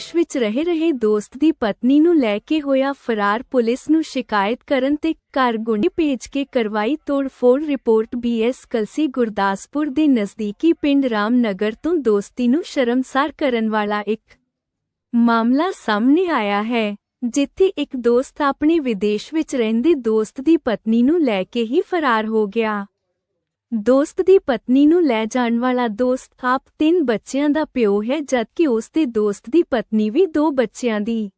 ਵਿਦੇਸ਼ ਵਿੱਚ ਰਹਿ ਰਹੇ ਦੋਸਤ ਦੀ ਪਤਨੀ ਨੂੰ ਲੈ ਕੇ ਹੋਇਆ ਫਰਾਰ ਪੁਲਿਸ ਨੂੰ ਸ਼ਿਕਾਇਤ ਕਰਨ ਤੇ ਘਰ ਗੁੰਡੀ ਭੇਜ ਕੇ ਕਰਵਾਈ ਤੋੜਫੋੜ report B S Kalsi Gurdaspur ਦੇ ਨਜ਼ਦੀਕੀ ਪਿੰਡ ਰਾਮਨਗਰ ਤੋਂ ਦੋਸਤੀ ਨੂੰ ਸ਼ਰਮਸਾਰ ਕਰਨ ਵਾਲਾ ਇੱਕ ਮਾਮਲਾ ਸਾਹਮਣੇ ਆਇਆ ਹੈ, ਜਿੱਥੇ ਇੱਕ ਦੋਸਤ ਆਪਣੇ ਵਿਦੇਸ਼ ਵਿੱਚ ਰਹਿੰਦੇ ਦੋਸਤ ਦੀ ਪਤਨੀ ਨੂੰ ਲੈ ਕੇ ਹੀ ਫਰਾਰ ਹੋ ਗਿਆ। ਦੋਸਤ ਦੀ ਪਤਨੀ ਨੂੰ ਲੈ ਜਾਣ ਵਾਲਾ ਦੋਸਤ ਆਪ ਤਿੰਨ ਬੱਚਿਆਂ ਦਾ ਪਿਓ ਹੈ, ਜਦਕਿ ਉਸ ਦੇ ਦੋਸਤ ਦੀ ਪਤਨੀ ਵੀ ਦੋ ਬੱਚਿਆਂ ਦੀ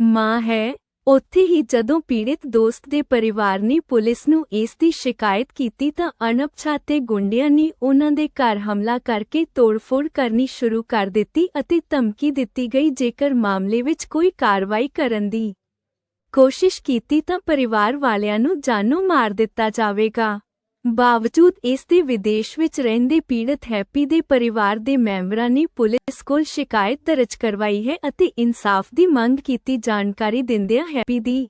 ਮਾਂ ਹੈ। ਉੱਥੇ ਹੀ ਜਦੋਂ ਪੀੜਿਤ ਦੋਸਤ ਦੇ ਪਰਿਵਾਰ ਨੇ ਪੁਲਿਸ ਨੂੰ ਇਸ ਦੀ ਸ਼ਿਕਾਇਤ ਕੀਤੀ ਤਾਂ ਅਣਪਛਾਤੇ ਗੁੰਡਿਆਂ ਨੇ ਉਹਨਾਂ ਦੇ ਘਰ ਹਮਲਾ ਕਰਕੇ ਤੋੜਫੋੜ ਕਰਨੀ ਸ਼ੁਰੂ ਕਰ ਦਿੱਤੀ ਅਤੇ ਧਮਕੀ ਦਿੱਤੀ ਗਈ। ਜੇਕਰ ਮਾਮਲੇ ਵਿੱਚ ਕੋਈ ਕਾਰਵਾਈ ਕਰਨ ਦੀ ਕੋਸ਼ਿਸ਼ ਕੀਤੀ ਤਾਂ ਪਰਿਵਾਰ ਵਾਲਿਆਂ ਨੂੰ ਜਾਨੋਂ ਮਾਰ ਦਿੱਤਾ ਜਾਵੇਗਾ। ਬਾਵਜੂਦ ਇਸ ਦੇ ਵਿਦੇਸ਼ ਵਿੱਚ ਰਹਿੰਦੇ ਪੀੜਤ ਹੈਪੀ ਦੇ ਪਰਿਵਾਰ ਦੇ ਮੈਂਬਰਾਂ ਨੇ ਪੁਲਿਸ ਕੋਲ ਸ਼ਿਕਾਇਤ ਦਰਜ ਕਰਵਾਈ ਹੈ ਅਤੇ ਇਨਸਾਫ ਦੀ ਮੰਗ ਕੀਤੀ ਜਾਣਕਾਰੀ ਦਿੰਦਿਆਂ ਹੈਪੀ ਦੀ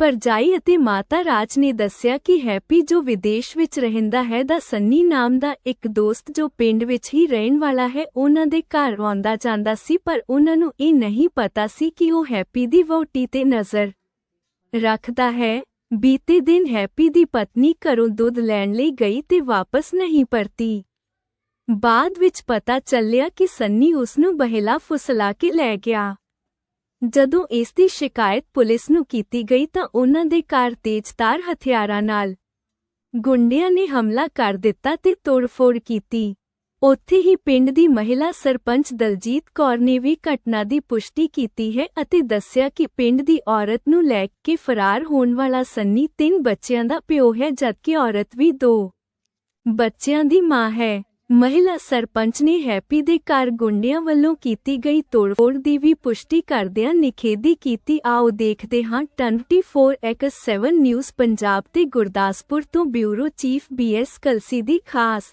ਪਰਜਾਈ ਅਤੇ ਮਾਤਾ ਰਾਜ ਨੇ ਦੱਸਿਆ ਕਿ ਹੈਪੀ ਜੋ ਵਿਦੇਸ਼ ਵਿੱਚ ਰਹਿੰਦਾ ਹੈ ਦਾ ਸੰਨੀ ਨਾਮ ਦਾ ਇੱਕ ਦੋਸਤ ਜੋ ਪਿੰਡ ਵਿੱਚ ਹੀ ਰਹਿਣ ਵਾਲਾ ਹੈ, ਉਹਨਾਂ ਦੇ ਘਰ ਆਉਂਦਾ ਜਾਂਦਾ ਸੀ ਪਰ ਉਹਨਾਂ ਨੂੰ ਇਹ ਨਹੀਂ ਪਤਾ ਸੀ ਕਿ ਉਹ ਹੈਪੀ ਦੀ ਵਹੁਟੀ ਤੇ ਨਜ਼ਰ ਰੱਖਦਾ ਹੈ। ਬੀਤੇ ਦਿਨ ਹੈਪੀ ਦੀ ਪਤਨੀ ਘਰੋਂ ਦੁੱਧ ਲੈਣ ਲਈ ਗਈ ਤੇ ਵਾਪਸ ਨਹੀਂ ਪਰਤੀ। ਬਾਅਦ ਵਿੱਚ ਪਤਾ ਚੱਲਿਆ ਕਿ ਸੰਨੀ ਉਸ ਨੂੰ ਬਹਿਲਾ ਫੁਸਲਾ ਕੇ ਲੈ ਗਿਆ। ਜਦੋਂ ਇਸ ਦੀ ਸ਼ਿਕਾਇਤ ਪੁਲਿਸ ਨੂੰ ਕੀਤੀ ਗਈ ਤਾਂ ਉਹਨਾਂ ਦੇ ਘਰ ਤੇਜ਼ਧਾਰ ਹਥਿਆਰਾਂ ਨਾਲ ਗੁੰਡਿਆਂ ਨੇ ਹਮਲਾ ਕਰ ਦਿੱਤਾ ਤੇ ਤੋੜਫੋੜ ਕੀਤੀ। ਉੱਥੇ ਹੀ ਪਿੰਡ ਦੀ ਮਹਿਲਾ ਸਰਪੰਚ ਦਲਜੀਤ ਕੌਰ ਨੇ ਵੀ ਘਟਨਾ ਦੀ ਪੁਸ਼ਟੀ ਕੀਤੀ ਹੈ ਅਤੇ ਦੱਸਿਆ ਕਿ ਪਿੰਡ ਦੀ ਔਰਤ ਨੂੰ ਲੈ ਕੇ ਫਰਾਰ ਹੋਣ ਵਾਲਾ ਸੰਨੀ ਤਿੰਨ ਬੱਚਿਆਂ ਦਾ ਪਿਓ ਹੈ, ਜਦਕਿ ਔਰਤ ਵੀ ਦੋ ਬੱਚਿਆਂ ਦੀ ਮਾਂ ਹੈ। ਮਹਿਲਾ ਸਰਪੰਚ ਨੇ ਹੈਪੀ ਦੇ ਘਰ ਗੁੰਡਿਆਂ ਵੱਲੋਂ ਕੀਤੀ ਗਈ ਤੋੜਫੋੜ ਦੀ ਵੀ ਪੁਸ਼ਟੀ ਕਰਦਿਆਂ ਨਿਖੇਧੀ ਕੀਤੀ। ਆਓ ਦੇਖਦੇ ਹਾਂ 24x7 ਨਿਊਜ਼ ਪੰਜਾਬ ਤੇ ਗੁਰਦਾਸਪੁਰ ਤੋਂ ਬਿਊਰੋ ਚੀਫ ਬੀਐਸ ਕਲਸੀ ਦੀ ਖਾਸ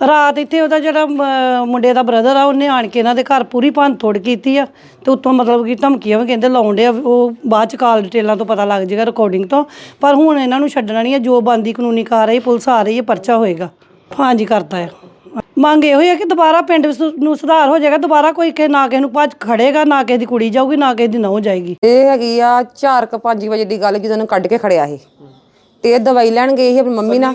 ਰਾਤ ਇੱਥੇ ਉਹਦਾ ਜਿਹੜਾ ਮ- ਮੁੰਡੇ ਦਾ ਬ੍ਰਦਰ ਆ, ਉਹਨੇ ਆਣ ਕੇ ਇਹਨਾਂ ਦੇ ਘਰ ਪੂਰੀ ਭੰਨ ਤੋੜ ਕੀਤੀ ਆ ਤੇ ਉੱਤੋਂ ਮਤਲਬ ਕਿ ਧਮਕੀਆਂ ਵੀ ਕਹਿੰਦੇ ਲਾਉਣ ਡਿਆ ਉਹ ਬਾਅਦ ਚ ਕਾਲ ਡਿਟੇਲਾਂ ਤੋਂ ਪਤਾ ਲੱਗ ਜਾਏਗਾ ਰਿਕਾਰਡਿੰਗ ਤੋਂ, ਪਰ ਹੁਣ ਇਹਨਾਂ ਨੂੰ ਛੱਡਣਾ ਨਹੀਂ ਹੈ ਜੋ ਬੰਦੀ ਕਾਨੂੰਨੀ ਕਾਰਵਾਈ ਪੁਲਿਸ ਆ ਰਹੀ ਹੈ ਪਰਚਾ ਹੋਏਗਾ। ਹਾਂਜੀ, ਕਰਤਾ ਹੈ ਮੰਗ ਇਹੋ ਹੀ ਹੈ ਕਿ ਦੁਬਾਰਾ ਪਿੰਡ ਵਿੱਚ ਨੂੰ ਸੁਧਾਰ ਹੋ ਜਾਏਗਾ, ਦੁਬਾਰਾ ਕੋਈ ਕਿ, ਨਾ ਕਿਸੇ ਨੂੰ ਭੱਜ ਖੜੇਗਾ, ਨਾ ਕਿਸੇ ਦੀ ਕੁੜੀ ਜਾਊਗੀ, ਨਾ ਕਿਸੇ ਦੀ ਨਹੁੰ ਜਾਏਗੀ। ਇਹ ਹੈਗੀ ਆ 4:00 ਵਜੇ ਦੀ ਗੱਲ ਜਦੋਂ ਉਹਨੂੰ ਕੱਢ ਕੇ ਖੜਿਆ ਸੀ ਤੇ ਇਹ ਦਵਾਈ ਲੈਣ ਗਏ ਸੀ ਆਪਣੀ ਮੰਮੀ ਨਾਲ?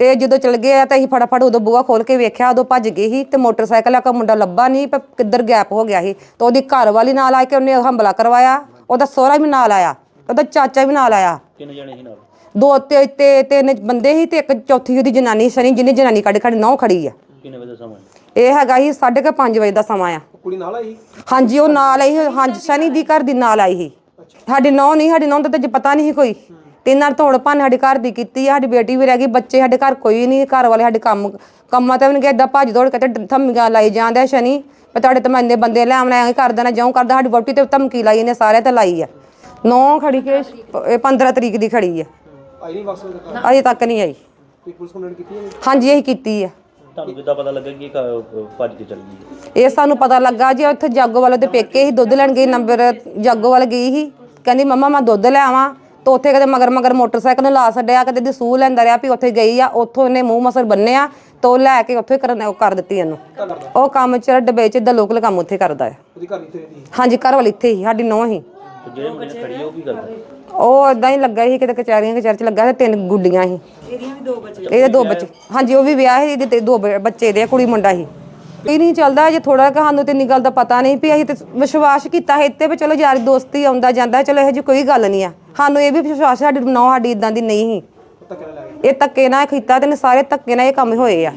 ਤੇ ਜਦੋਂ ਚਲ ਗਏ ਆ ਤਾਂ ਅਸੀਂ ਫਟਾਫਟ ਉਦੋਂ ਬੂਹਾ ਖੋਲ ਕੇ ਵੇਖਿਆ ਉਦੋਂ ਭੱਜ ਗਏ ਸੀ ਤੇ ਮੋਟਰਸਾਈਕਲ ਆ ਕਾ ਮੁੰਡਾ ਲੱਭਾ ਨਹੀਂ ਪਰ ਕਿੱਧਰ ਗੈਪ ਹੋ ਗਿਆ ਸੀ। ਤੇ ਉਹਦੀ ਘਰ ਵਾਲੀ ਨਾਲ ਆ ਕੇ ਉਹਨੇ ਹਮਲਾ ਕਰਵਾਇਆ ਉਹਦਾ ਸਹੁਰਾ ਵੀ ਨਾਲ ਆਇਆ ਉਹਦਾ ਚਾਚਾ ਵੀ ਨਾਲ ਆਇਆ। ਕਿੰਨੇ ਜਣੇ ਸੀ ਨਾਲ? ਦੋ ਤੇ ਤੇ ਤਿੰਨ ਬੰਦੇ ਸੀ ਤੇ ਇੱਕ ਚੌਥੀ ਉਹਦੀ ਜਨਾਨੀ ਸਨੀ ਜਿਹਨੇ ਜਨਾਨੀ ਕੱਢ ਖੜੀ ਨੌ ਖੜੀ ਆ। ਕਿੰਨੇ ਵਜੇ ਦਾ ਸਮਾਂ ਹੈ? ਇਹ ਹੈਗਾ ਸੀ 5:30 ਵਜੇ ਦਾ ਸਮਾਂ ਆ। ਕੁੜੀ ਨਾਲ ਆਈ ਹਾਂਜੀ ਉਹ ਨਾਲ ਆਈ ਸੀ, ਹਾਂਜੀ ਸਨੀ ਦੀ ਘਰ ਦੀ ਨਾਲ ਆਈ ਸੀ। ਸਾਡੀ ਨੌ ਨਹੀਂ ਸਾਡੀ ਨੌ ਦਾ ਤਾਂ ਜੇ ਪਤਾ ਨਹੀਂ ਸੀ ਕੋਈ। ਤੇ ਨਾਲ ਤੋੜ ਭੰਨ ਸਾਡੇ ਘਰ ਦੀ ਕੀਤੀ ਆ ਸਾਡੀ ਬੇਟੀ ਵੀ ਰਹਿ ਗਈ ਬੱਚੇ ਸਾਡੇ ਘਰ ਕੋਈ ਨਹੀਂ ਘਰ ਵਾਲੇ ਸਾਡੇ ਕੰਮ ਕੰਮਾਂ ਤੇ ਵੀ ਨਹੀਂ ਗਏ ਏਦਾਂ ਭੱਜ ਦੌੜ ਕੇ ਤੇ ਧਮਕੀਆਂ ਲਾਈ ਜਾਂਦੇ ਆ ਸ਼ਨੀ ਮੈਂ ਤੁਹਾਡੇ ਤੇ ਮੈਂ ਇੰਨੇ ਬੰਦੇ ਲੈ ਆਉਣਾ ਐਂ ਕਰ ਦੇਣਾ ਜਾਉਂ ਕਰਦਾ ਸਾਡੀ ਵੋਟੀ ਤੇ ਧਮਕੀ ਲਾਈ ਇਹਨੇ ਸਾਰੇ ਤੇ ਲਾਈ ਆ। ਨੌ ਖੜੀ ਕੇ ਇਹ 15 ਤਰੀਕ ਦੀ ਖੜੀ ਆ। ਆਈ ਨਹੀਂ ਵਾਪਸ ਉਹਦੇ ਅਜੇ ਤੱਕ ਨਹੀਂ ਆਈ। ਕੋਈ ਪੁਲਿਸ ਕੰਪਲੇਂਟ ਕੀਤੀ ਹੈ? ਹਾਂਜੀ ਇਹ ਕੀਤੀ ਆ। ਤੁਹਾਨੂੰ ਕਿੱਦਾਂ ਪਤਾ ਲੱਗਾ ਕਿ ਇਹ ਕ- ਭੱਜ ਕੇ ਚਲ ਗਈ? ਇਹ ਸਾਨੂੰ ਪਤਾ ਲੱਗਾ ਜੀ ਉੱਥੇ ਜਾਗੋ ਵਾਲੇ ਦੇ ਪੇਕੇ ਹੀ ਦੁੱਧ ਲੈਣ ਗਈ ਨੰਬਰ ਜਾਗੋ ਵਾਲੇ ਗਈ ਸੀ ਕਹਿੰਦੀ ਮੰਮਾ ਮੈਂ ਦੁੱਧ ਲੈ ਆਵਾਂ। ਤਾਂ ਉੱਥੇ ਕਦੇ ਮਗਰ ਮਗਰ ਮੋਟਰਸਾਈਕਲ ਨੂੰ ਲਾ ਛੱਡਿਆ ਕਦੇ ਦੀ ਸੂਹ ਲੈਂਦਾ ਰਿਹਾ ਵੀ ਉੱਥੇ ਗਈ ਆ ਉੱਥੋਂ ਇਹਨੇ ਮੂੰਹ ਮਸਰ ਬੰਨਿਆ ਤਾਂ ਉਹ ਲੈ ਕੇ ਉੱਥੇ ਕਰਨ ਉਹ ਕਰ ਦਿੱਤੀ ਇਹਨੂੰ। ਉਹ ਕੰਮ ਚ ਡੱਬੇ ਚ ਦਾ ਲੋਕਲ ਕੰਮ ਉੱਥੇ ਕਰਦਾ ਹੈ। ਉਹਦੀ ਘਰ ਇੱਥੇ ਰਹਿੰਦੀ ਹਾਂਜੀ ਘਰ ਵਾਲੀ ਇੱਥੇ ਹੀ ਸਾਡੀ ਨੌਂ ਹੀ। ਜਿਹੜੇ ਮੁੰਡੇ ਖੜੀ ਉਹ ਕੀ ਕਰਦਾ ਉਹ ਇਦਾਂ ਹੀ ਲੱਗਾ ਸੀ ਕਿਤੇ ਕਚਹਿਰੀਆਂ ਕਚਹਿਰ ਚ ਲੱਗਾ ਤੇ ਤਿੰਨ ਗੁੱਡੀਆਂ ਸੀ। ਇਹਦੀਆਂ ਵੀ ਦੋ ਬੱਚੇ ਇਹਦੇ ਦੋ ਬੱਚੇ ਹਾਂਜੀ ਉਹ ਵੀ ਵਿਆਹ ਸੀ ਇਹਦੇ ਤੇ ਦੋ ਬ- ਬੱਚੇ ਦੇ ਕੁੜੀ ਮੁੰਡਾ ਸੀ। ਇਹ ਨਹੀਂ ਚੱਲਦਾ, ਜੇ ਥੋੜਾ ਸਾਨੂੰ ਤੇ ਇੰਨੀ ਗੱਲ ਦਾ ਪਤਾ ਨਹੀਂ ਵੀ ਅਸੀਂ ਤੇ ਵਿਸ਼ਵਾਸ ਕੀਤਾ ਹੈ ਇੱਥੇ ਵੀ ਚਲੋ ਯਾਰ ਦੋਸਤੀ ਆਉਂਦਾ ਜਾਂਦਾ, ਚਲੋ ਇਹੋ ਜਿਹੀ ਕੋਈ ਗੱਲ ਨਹੀਂ ਆ। ਸਾਨੂੰ ਇਹ ਵੀ ਵਿਸ਼ਵਾਸ ਸਾਡੀ ਨੌ ਸਾਡੀ ਇਦਾਂ ਦੀ ਨਹੀਂ ਸੀ। ਇਹ ਧੱਕੇ ਨਾਲ ਕੀਤਾ ਤੇ ਸਾਰੇ ਧੱਕੇ ਨਾਲ ਇਹ ਕੰਮ ਹੋਏ ਆ।